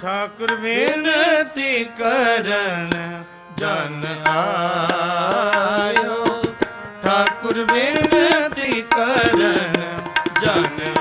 ਠਾਕੁਰ ਬੇਨਤੀ ਕਰਨ ਜਨ ਆਇਓ। ਠਾਕੁਰ ਬੇਨਤੀ ਕਰਨ ਜਨ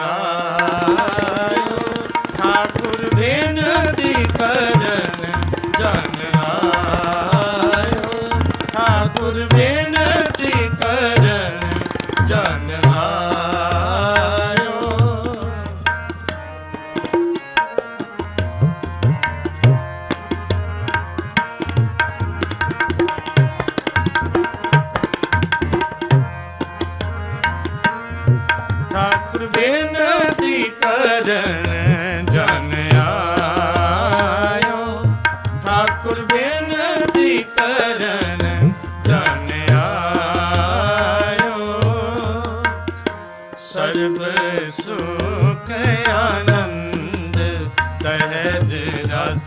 ਠਾਕੁਰ ਬੇਨਤੀ ਕਰਨ ਜਨ ਆਇਓ। ਠਾਕੁਰ ਬੇਨਤੀ ਕਰਨ ਜਨ ਆਇਓ। ਸਰਬ ਸੁਖ ਆਨੰਦ, ਸਹਿਜ ਰਸ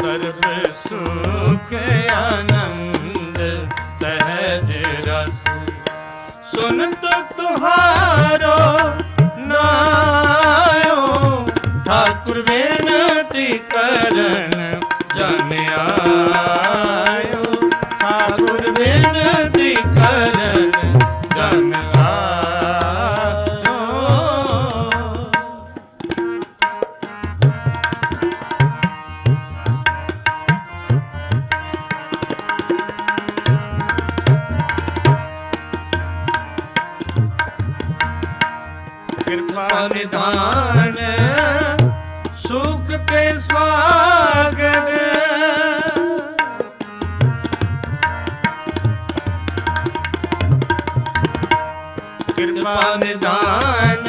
ਸਰਬ ਸੁਖ ਆਨੰਦ ਸਹਿਜ ਰਸ। ਸੁਨਤ ਤੁਹਾਰੋ ਨਾਇਓ, ਠਾਕੁਰ ਬੇਨਤੀ ਕਰਨ ਜਨ ਆਇਓ। ਠਾਕੁਰ ਬੇਨਤੀ ਕਰਨ ਨਿਧਾਨ ਸੁਖ ਕੇ ਸਵਾਗਤ। ਕਿਰਪਾ ਨਿਧਾਨ,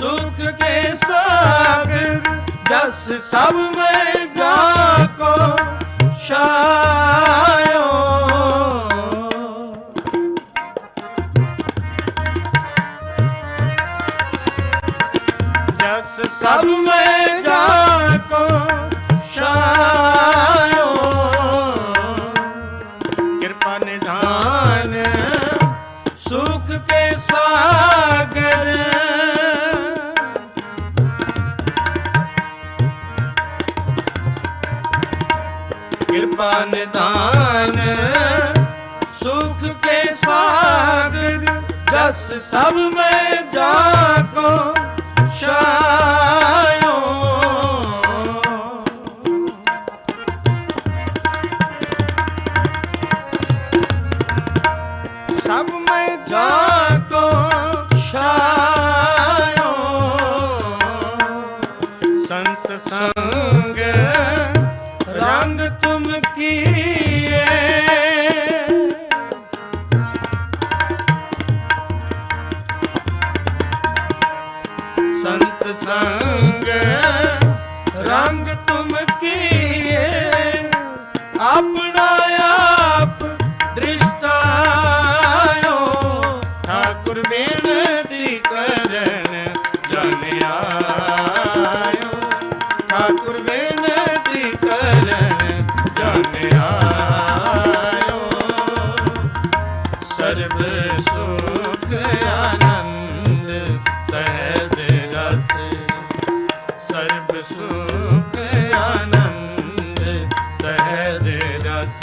ਸੁਖ ਕੇ ਸਵਾਗਤ। ਜਸ ਸਭ ਮੈਂ ਜਾ ਕੋ ਛਾਇਓ ਜਸ ਸਭ ਮੈਂ ਜਾ ਕੋ ਛਾਇਓ ਕਿਰਪਾ ਨਿਧਾਨ, ਸੁਖ ਕੇ ਸਾਗਰ। ਕਿਰਪਾ ਨਿਧਾਨ, ਸੁਖ ਕੇ ਸਾਗਰ। ਜਸ ਸਭ ਮੈਂ ਜਾ ਕੋ ਸਭ ਮੈਂ ਜਾ ਕੋ ਛਾਇਓ ਸਹਿਜ ਰਸ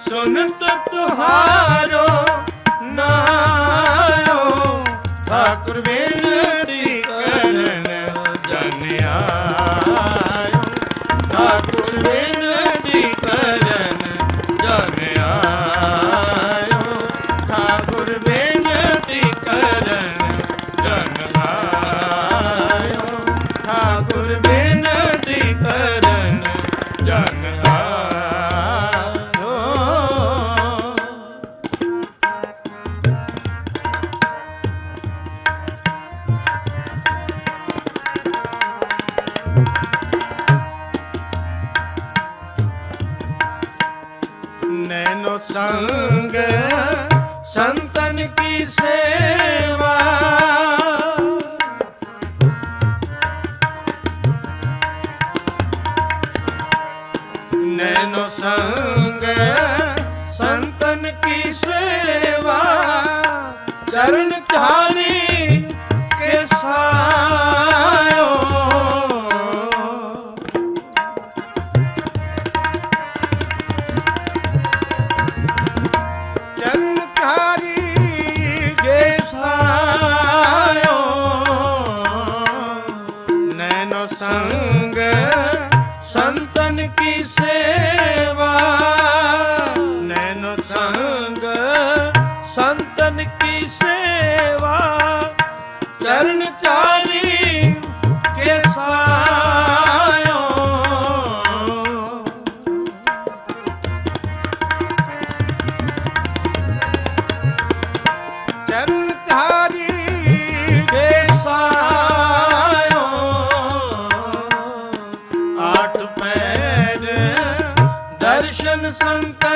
ਸੁਨਤ ਤੁਹਾਰੋ ਨਾਇਓ ਠਾਕੁਰ ਬੇਨਤੀ ਕਰਨ ਜਨ ਆਇਓ ਠਾਕੁਰ ਬੇਨਤੀ ਸੰਗ ਸੰਤਨ ਕੀ ਸੇਵਾ? ਨੈਨੋ ਸੰਗ ਸੰਤਨ ਕੀ ਸੇਵਾ? ਚਰਨ ਸੰਗ ਸੰਤਨ ਕੀ ਸੇਵਾ? ਨੈਨੋ ਸੰਗ ਸੰਤਨ ਕੀ ਸੇਵਾ? ਚਰਨ ਚਾ संतन